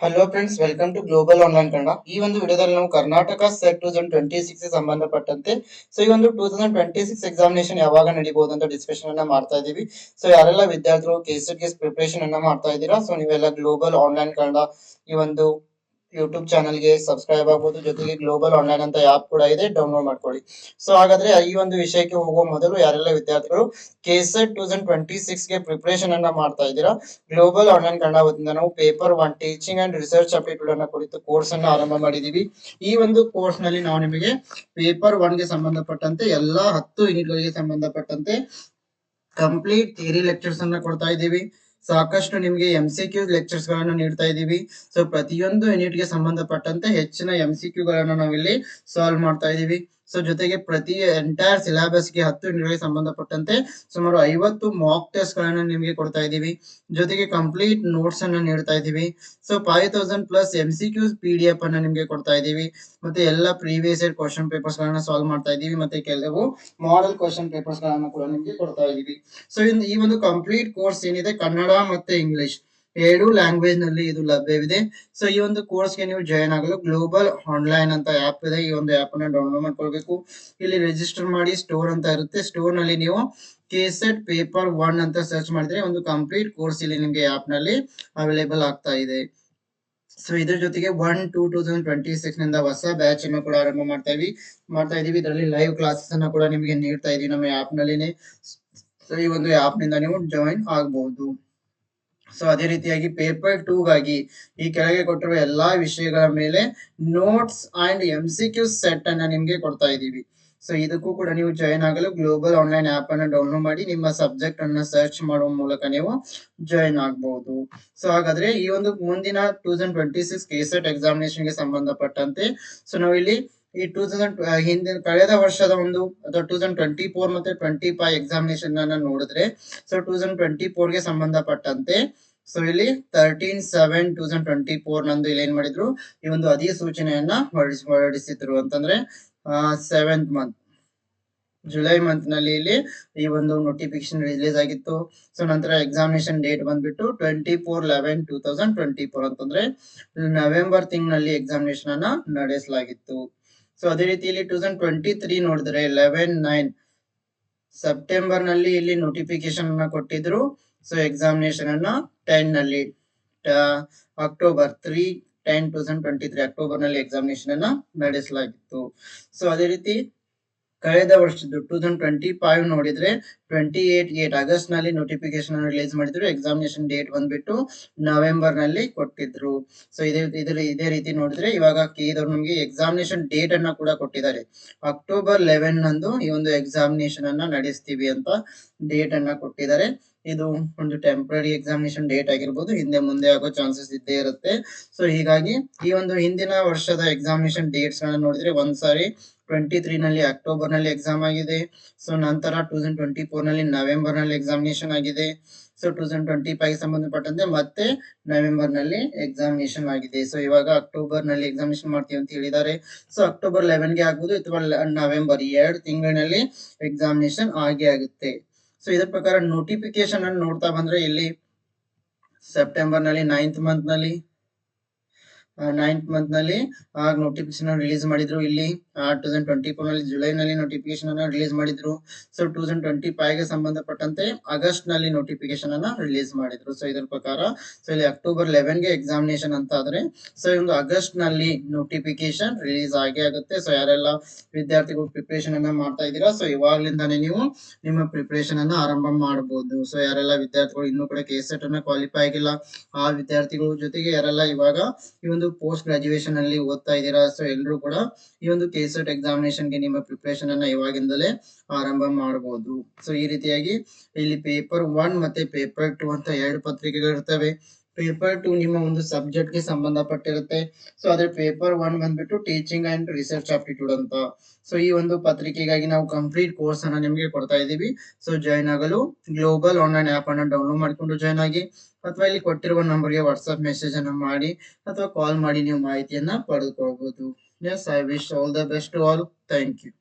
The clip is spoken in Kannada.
Hello friends welcome to global online Kannada ಈ ಒಂದು ವಿಡಿಯೋದಲ್ಲಿ ನಾವು Karnataka SET two thousand twenty six ಸಂಬಂಧಪಟ್ಟಂತೆ ಸೊ ಈ ಒಂದು two thousand twenty six examination ಯಾವಾಗ ನಡೀಬಹುದು ಅಂತ ಡಿಸ್ಕಷನ್ ಅನ್ನ ಮಾಡ್ತಾ ಇದೀವಿ. ಸೊ ಯಾರೆಲ್ಲ ವಿದ್ಯಾರ್ಥಿಗಳು ಕೇಸ್ ಟು ಕೇಸ್ ಪ್ರಿಪರೇಷನ್ ಅನ್ನ ಮಾಡ್ತಾ ಇದ್ದೀರಾ ಸೊ ನೀವೆಲ್ಲ ಗ್ಲೋಬಲ್ ಆನ್ಲೈನ್ ಕನ್ನಡ ಈ ಒಂದು ಯೂಟ್ಯೂಬ್ ಚಾನಲ್ಗೆ ಸಬ್ಸ್ಕ್ರೈಬ್ ಆಗ್ಬೋದು, ಜೊತೆಗೆ ಗ್ಲೋಬಲ್ ಆನ್ಲೈನ್ ಅಂತ ಆಪ್ ಕೂಡ ಇದೆ ಡೌನ್ಲೋಡ್ ಮಾಡ್ಕೊಳ್ಳಿ. ಸೊ ಹಾಗಾದ್ರೆ ಈ ಒಂದು ವಿಷಯಕ್ಕೆ ಹೋಗುವ ಮೊದಲು ಯಾರೆಲ್ಲ ವಿದ್ಯಾರ್ಥಿಗಳು ಕೆಸೆಟ್ ಟೂ ತೌಸಂಡ್ ಟ್ವೆಂಟಿ ಸಿಕ್ಸ್ಗೆ ಪ್ರಿಪರೇಷನ್ ಅನ್ನ ಮಾಡ್ತಾ ಇದ್ದೀರಾ? ಗ್ಲೋಬಲ್ ಆನ್ಲೈನ್ ಕನ್ನಡ ವತಿಯಿಂದ ನಾವು paper one teaching and research aptitude ಅನ್ನ ಕುರಿತು ಕೋರ್ಸ್ ಅನ್ನ ಆರಂಭ ಮಾಡಿದೀವಿ ಈ ಒಂದು ಕೋರ್ಸ್ನಲ್ಲಿ ನಾವು ನಿಮಗೆ ಪೇಪರ್ ಒನ್ಗೆ ಸಂಬಂಧಪಟ್ಟಂತೆ ಎಲ್ಲಾ ಹತ್ತು ಯೂನಿಟ್ ಗಳಿಗೆ ಸಂಬಂಧಪಟ್ಟಂತೆ ಕಂಪ್ಲೀಟ್ ಥಿಯರಿ ಲೆಕ್ಚರ್ಸ್ ಅನ್ನ ಕೊಡ್ತಾ ಇದ್ದೀವಿ. ಸಾಕಷ್ಟು ನಿಮಗೆ ಎಂ ಸಿ ಕ್ಯೂ ಲೆಕ್ಚರ್ಸ್ ಗಳನ್ನ ನೀಡ್ತಾ ಇದ್ದೀವಿ ಸೊ ಪ್ರತಿಯೊಂದು ಯೂನಿಟ್ಗೆ ಸಂಬಂಧಪಟ್ಟಂತೆ ಹೆಚ್ಚಿನ ಎಂ ಸಿ ಕ್ಯೂ ಗಳನ್ನ ನಾವಿಲ್ಲಿ ಸಾಲ್ವ್ ಮಾಡ್ತಾ ಇದ್ದೀವಿ ಸೊ ಜೊತೆಗೆ ಪ್ರತಿ ಎಂಟೈರ್ ಸಿಲೆಬಸ್ಗೆ ಹತ್ತು ಯೂನಿಟ್ಗಳಿಗೆ ಸಂಬಂಧಪಟ್ಟಂತೆ ಸುಮಾರು ಐವತ್ತು ಮಾಕ್ ಟೆಸ್ಟ್ ಗಳನ್ನ ನಿಮಗೆ ಕೊಡ್ತಾ ಇದ್ದೀವಿ. ಜೊತೆಗೆ ಕಂಪ್ಲೀಟ್ ನೋಟ್ಸ್ ಅನ್ನ ನೀಡ್ತಾ ಇದ್ದೀವಿ. So five thousand plus M C Qs P D F ಅನ್ನ ನಿಮಗೆ ಕೊಡ್ತಾ ಇದ್ದೀವಿ. ಮತ್ತೆ ಎಲ್ಲ ಪ್ರೀವಿಯಸ್ ಇಯರ್ ಕ್ವಶನ್ ಪೇಪರ್ಸ್ ಗಳನ್ನ ಸಾಲ್ವ್ ಮಾಡ್ತಾ ಇದ್ದೀವಿ. ಮತ್ತೆ ಕೆಲವು ಮಾಡೆಲ್ ಕ್ವಶನ್ ಪೇಪರ್ಸ್ ಗಳನ್ನ ಕೂಡ ನಿಮಗೆ ಕೊಡ್ತಾ ಇದ್ದೀವಿ. ಸೊ ಈ ಒಂದು ಕಂಪ್ಲೀಟ್ ಕೋರ್ಸ್ ಏನಿದೆ ಕನ್ನಡ ಮತ್ತೆ ಇಂಗ್ಲಿಷ್ ಎರಡು ಲ್ಯಾಂಗ್ವೇಜ್ನಲ್ಲಿ ಇದು ಲಭ್ಯವಿದೆ. ಸೊ ಈ ಒಂದು ಕೋರ್ಸ್ಗೆ ನೀವು ಜಾಯಿನ್ ಆಗಲು ಗ್ಲೋಬಲ್ ಆನ್ಲೈನ್ ಅಂತ ಆಪ್ ಇದೆ. ಈ ಒಂದು ಆಪ್ ಅನ್ನು ಡೌನ್ಲೋಡ್ ಮಾಡ್ಕೊಳ್ಬೇಕು. ಇಲ್ಲಿ ರಿಜಿಸ್ಟರ್ ಮಾಡಿ ಸ್ಟೋರ್ ಅಂತ ಇರುತ್ತೆ. ಸ್ಟೋರ್ನಲ್ಲಿ ನೀವು ಕೆಸೆಟ್ ಪೇಪರ್ ಒನ್ ಅಂತ ಸರ್ಚ್ ಮಾಡಿದ್ರೆ ಒಂದು ಕಂಪ್ಲೀಟ್ ಕೋರ್ಸ್ ಇಲ್ಲಿ ನಿಮಗೆ ಆಪ್ನಲ್ಲಿ ಅವೈಲೇಬಲ್ ಆಗ್ತಾ ಇದೆ. ಸೊ ಇದ್ರ ಜೊತೆಗೆ one two two thousand twenty ಸಿಕ್ಸ್ನಿಂದ ಹೊಸ ಬ್ಯಾಚ್ ಅನ್ನು ಕೂಡ ಆರಂಭ ಮಾಡ್ತಾ ಇದೀವಿ. ಮಾಡ್ತಾ ಇದೀವಿ ಇದರಲ್ಲಿ ಲೈವ್ ಕ್ಲಾಸಸ್ ಅನ್ನ ಕೂಡ ನಿಮಗೆ ನೀಡ್ತಾ ಇದೀವಿ ನಮ್ಮ ಆಪ್ ನಲ್ಲಿನೇ. ಸೊ ಈ ಒಂದು ಆಪ್ನಿಂದ ನೀವು ಜಾಯಿನ್ ಆಗಬಹುದು ಸೊ ಅದೇ ರೀತಿಯಾಗಿ ಪೇಪರ್ ಟೂ ಗಾಗಿ ಈ ಕೆಳಗೆ ಕೊಟ್ಟಿರುವ ಎಲ್ಲಾ ವಿಷಯಗಳ ಮೇಲೆ notes and M C Q set ಅನ್ನ ನಿಮ್ಗೆ ಕೊಡ್ತಾ ಇದೀವಿ ಸೊ ಇದಕ್ಕೂ ಕೂಡ ನೀವು ಜಾಯಿನ್ ಆಗಲು ಗ್ಲೋಬಲ್ ಆನ್ಲೈನ್ ಆಪ್ ಅನ್ನ ಡೌನ್ಲೋಡ್ ಮಾಡಿ ನಿಮ್ಮ ಸಬ್ಜೆಕ್ಟ್ ಅನ್ನ ಸರ್ಚ್ ಮಾಡುವ ಮೂಲಕ ನೀವು ಜಾಯಿನ್ ಆಗಬಹುದು ಸೊ ಹಾಗಾದ್ರೆ ಈ ಒಂದು ಮುಂದಿನ two thousand twenty six KSET ಎಕ್ಸಾಮಿನೇಷನ್ಗೆ ಸಂಬಂಧಪಟ್ಟಂತೆ ಸೊ ನಾವು ಇಲ್ಲಿ ಈ ಟೂ ತೌಸಂಡ್ ಹಿಂದಿನ ಕಳೆದ ವರ್ಷದ ಒಂದು ಅಥವಾ ಟೂ ತೌಸಂಡ್ ಟ್ವೆಂಟಿ ಫೋರ್ ಮತ್ತೆ ಟ್ವೆಂಟಿ ಫೈವ್ ಎಕ್ಸಾಮಿನೇಷನ್ ಅನ್ನ ನೋಡಿದ್ರೆ ಸೊ ಟೂ ತೌಸಂಡ್ ಟ್ವೆಂಟಿ ಫೋರ್ಗೆ ಸಂಬಂಧಪಟ್ಟಂತೆ ಸೊ ಇಲ್ಲಿ thirteen seven two thousand twenty four ನಂದು ಇಲ್ಲಿ ಏನ್ ಮಾಡಿದ್ರು, ಈ ಒಂದು ಅಧಿಸೂಚನೆಯನ್ನ ಹೊರಡಿಸಿ, ಹೊರಡಿಸಿದ್ರು ಅಂತಂದ್ರೆ ಸೆವೆಂತ್ ಮಂತ್ ಜುಲೈ ಮಂತ್ನಲ್ಲಿ ಇಲ್ಲಿ ಈ ಒಂದು ನೋಟಿಫಿಕೇಶನ್ ರಿಲೀಸ್ ಆಗಿತ್ತು. ಸೊ ನಂತರ ಎಕ್ಸಾಮಿನೇಷನ್ ಡೇಟ್ ಬಂದ್ಬಿಟ್ಟು twenty four eleven two thousand twenty four ಅಂತಂದ್ರೆ, ನವೆಂಬರ್ ತಿಂಗಳಲ್ಲಿ ಎಕ್ಸಾಮಿನೇಷನ್ ಅನ್ನ ನಡೆಸಲಾಗಿತ್ತು. ಸೊ ಅದೇ ರೀತಿ ಇಲ್ಲಿ ಟೂ ತೌಸಂಡ್ ಟ್ವೆಂಟಿ ತ್ರೀ ನೋಡಿದ್ರೆ ಲೆವೆನ್ ನೈನ್ ಸೆಪ್ಟೆಂಬರ್ನಲ್ಲಿ ಇಲ್ಲಿ ನೋಟಿಫಿಕೇಶನ್ ಅನ್ನ ಕೊಟ್ಟಿದ್ರು. ಸೊ ಎಕ್ಸಾಮಿನೇಷನ್ ಅನ್ನ ಟೆನ್ನಲ್ಲಿ October three ten two thousand twenty three ಅಕ್ಟೋಬರ್ನಲ್ಲಿ ಎಕ್ಸಾಮಿನೇಷನ್ ಅನ್ನ ನಡೆಸಲಾಗಿತ್ತು. ಸೊ ಅದೇ ರೀತಿ ಕಳೆದ ವರ್ಷದ್ದು ಟೂ ತೌಸಂಡ್ ಟ್ವೆಂಟಿ ಫೈವ್ ನೋಡಿದ್ರೆ ಟ್ವೆಂಟಿ ಏಟ್ ಏಟ್ ಆಗಸ್ಟ್ನಲ್ಲಿ ನೋಟಿಫಿಕೇಶನ್ ರಿಲೀಸ್ ಮಾಡಿದ್ರು. ಎಕ್ಸಾಮಿನೇಷನ್ ಡೇಟ್ ಬಂದ್ಬಿಟ್ಟು ನವೆಂಬರ್ನಲ್ಲಿ ಕೊಟ್ಟಿದ್ರು. ಸೊ ಇದೇ, ಇದ್ರ, ಇದೇ ರೀತಿ ನೋಡಿದ್ರೆ ಇವಾಗ ಕೇದವ್ರು ನಮಗೆ ಎಕ್ಸಾಮಿನೇಷನ್ ಡೇಟ್ ಅನ್ನ ಕೂಡ ಕೊಟ್ಟಿದ್ದಾರೆ. ಅಕ್ಟೋಬರ್ ಲೆವೆನ್ ನಂದು ಈ ಒಂದು ಎಕ್ಸಾಮಿನೇಷನ್ ಅನ್ನ ನಡೆಸ್ತೀವಿ ಅಂತ ಡೇಟ್ ಅನ್ನ ಕೊಟ್ಟಿದ್ದಾರೆ. ಇದು ಒಂದು ಟೆಂಪ್ರರಿ ಎಕ್ಸಾಮಿನೇಷನ್ ಡೇಟ್ ಆಗಿರ್ಬೋದು. ಹಿಂದೆ ಮುಂದೆ ಆಗೋ ಚಾನ್ಸಸ್ ಇದ್ದೇ ಇರುತ್ತೆ. ಸೊ ಹೀಗಾಗಿ ಈ ಒಂದು ಹಿಂದಿನ ವರ್ಷದ ಎಕ್ಸಾಮಿನೇಷನ್ ಡೇಟ್ಸ್ ನೋಡಿದ್ರೆ ಒಂದ್ಸಾರಿ ಟ್ವೆಂಟಿ ತ್ರೀ ನಲ್ಲಿ ಅಕ್ಟೋಬರ್ನಲ್ಲಿ ಎಕ್ಸಾಮ್ ಆಗಿದೆ. ಸೊ ನಂತರ ಟೂ ತೌಸಂಡ್ ಟ್ವೆಂಟಿ ಫೋರ್ನಲ್ಲಿ ನವೆಂಬರ್ನಲ್ಲಿ ಎಕ್ಸಾಮಿನೇಷನ್ ಆಗಿದೆ. So two thousand twenty five ಸಂಬಂಧಪಟ್ಟಂತೆ ಮತ್ತೆ ನವೆಂಬರ್ನಲ್ಲಿ ಎಕ್ಸಾಮಿನೇಷನ್ ಆಗಿದೆ. ಸೊ ಇವಾಗ ಅಕ್ಟೋಬರ್ನಲ್ಲಿ ಎಕ್ಸಾಮಿನೇಷನ್ ಮಾಡ್ತೀವಿ ಅಂತ ಹೇಳಿದ್ದಾರೆ. ಸೊ ಅಕ್ಟೋಬರ್ ಲೆವೆನ್ಗೆ ಆಗ್ಬೋದು ಅಥವಾ ನವೆಂಬರ್ ಎರಡು ತಿಂಗಳಿನಲ್ಲಿ ಎಕ್ಸಾಮಿನೇಷನ್ ಆಗಿ ಆಗುತ್ತೆ. ಸೊ ಇದರ ಪ್ರಕಾರ ನೋಟಿಫಿಕೇಶನ್ ಅನ್ನು ನೋಡ್ತಾ ಬಂದ್ರೆ ಇಲ್ಲಿ ಸೆಪ್ಟೆಂಬರ್ನಲ್ಲಿ ನೈನ್ತ್ ಮಂತ್ನಲ್ಲಿ ನೈನ್ತ್ ಮಂತ್ನಲ್ಲಿ ಆಗ ನೋಟಿಫಿಕೇಶನ್ ರಿಲೀಸ್ ಮಾಡಿದ್ರು. ಇಲ್ಲಿ ಟೂ ತೌಸಂಡ್ ಟ್ವೆಂಟಿ ಫೋರ್ನಲ್ಲಿ ಜುಲೈ ನಲ್ಲಿ ನೋಟಿಫಿಕೇಶನ್ ಅನ್ನ ರಿಲೀಸ್ ಮಾಡಿದ್ರು. ಸೊ ಟೂ ತೌಸಂಡ್ ಟ್ವೆಂಟಿ ಫೈವ್ಗೆ ಸಂಬಂಧಪಟ್ಟಂತೆ ಆಗಸ್ಟ್ನಲ್ಲಿ ನೋಟಿಫಿಕೇಶನ್ ಅನ್ನ ರಿಲೀಸ್ ಮಾಡಿದ್ರು. ಸೊ ಇದರ ಪ್ರಕಾರ ಸೊ ಇಲ್ಲಿ ಅಕ್ಟೋಬರ್ ಲೆವೆನ್ಗೆ ಎಕ್ಸಾಮಿನೇಷನ್ ಅಂತ ಆದ್ರೆ ಸೊ ಒಂದು ಆಗಸ್ಟ್ನಲ್ಲಿ ನೋಟಿಫಿಕೇಶನ್ ರಿಲೀಸ್ ಆಗೇ ಆಗುತ್ತೆ. ಸೊ ಯಾರೆಲ್ಲ ವಿದ್ಯಾರ್ಥಿಗಳು ಪ್ರಿಪರೇಷನ್ ಅನ್ನ ಮಾಡ್ತಾ ಇದ್ದೀರಾ ಸೊ ಇವಾಗ್ಲಿಂದಾನೇ ನೀವು ನಿಮ್ಮ ಪ್ರಿಪರೇಷನ್ ಅನ್ನ ಆರಂಭ ಮಾಡಬಹುದು ಸೊ ಯಾರೆಲ್ಲ ವಿದ್ಯಾರ್ಥಿಗಳು ಇನ್ನೂ ಕೂಡ ಕೆ ಸೆಟ್ ಅನ್ನ ಕ್ವಾಲಿಫೈ ಆಗಿಲ್ಲ, ಆ ವಿದ್ಯಾರ್ಥಿಗಳ ಜೊತೆಗೆ ಯಾರೆಲ್ಲ ಇವಾಗ ಈ ಪೋಸ್ಟ್ ಗ್ರಾಜುಯೇಷನ್ ಅಲ್ಲಿ ಓದ್ತಾ ಇದ್ದೀರಾ? ಸೊ ಎಲ್ಲರೂ ಕೂಡ ಈ ಒಂದು ಕೆಸೆಟ್ ಎಕ್ಸಾಮಿನೇಷನ್ಗೆ ನಿಮ್ಮ ಪ್ರಿಪರೇಷನ್ ಅನ್ನ ಇವಾಗಿಂದಲೇ ಆರಂಭ ಮಾಡಬಹುದು ಸೊ ಈ ರೀತಿಯಾಗಿ ಇಲ್ಲಿ ಪೇಪರ್ ಒನ್ ಮತ್ತೆ ಪೇಪರ್ ಟು ಅಂತ ಎರಡು ಪತ್ರಿಕೆಗಳು ಇರ್ತವೆ. ಪೇಪರ್ ಟು ನಿಮ್ಮ ಒಂದು ಸಬ್ಜೆಕ್ಟ್ಗೆ ಸಂಬಂಧಪಟ್ಟಿರುತ್ತೆ. ಸೊ ಅದ್ರ ಪೇಪರ್ ಒನ್ ಬಂದ್ಬಿಟ್ಟು ಟೀಚಿಂಗ್ ಅಂಡ್ ರಿಸರ್ಚ್ ಆಪ್ಟಿಟ್ಯೂಡ್ ಅಂತ. ಸೊ ಈ ಒಂದು ಪತ್ರಿಕೆಗಾಗಿ ನಾವು ಕಂಪ್ಲೀಟ್ ಕೋರ್ಸ್ ಅನ್ನ ನಿಮಗೆ ಕೊಡ್ತಾ ಇದೀವಿ ಸೊ ಜಾಯ್ನ್ ಆಗಲು ಗ್ಲೋಬಲ್ ಆನ್ಲೈನ್ ಆಪ್ ಅನ್ನ ಡೌನ್ಲೋಡ್ ಮಾಡಿಕೊಂಡು ಜಾಯ್ನ್ ಆಗಿ. ಅಥವಾ ಇಲ್ಲಿ ಕೊಟ್ಟಿರುವ ನಂಬರ್ಗೆ ವಾಟ್ಸ್ಆಪ್ ಮೆಸೇಜ್ ಅನ್ನ ಮಾಡಿ ಅಥವಾ ಕಾಲ್ ಮಾಡಿ ನೀವು ಮಾಹಿತಿಯನ್ನ ಪಡೆದುಕೊಳ್ಬಹುದು. Yes I wish all the best all thank you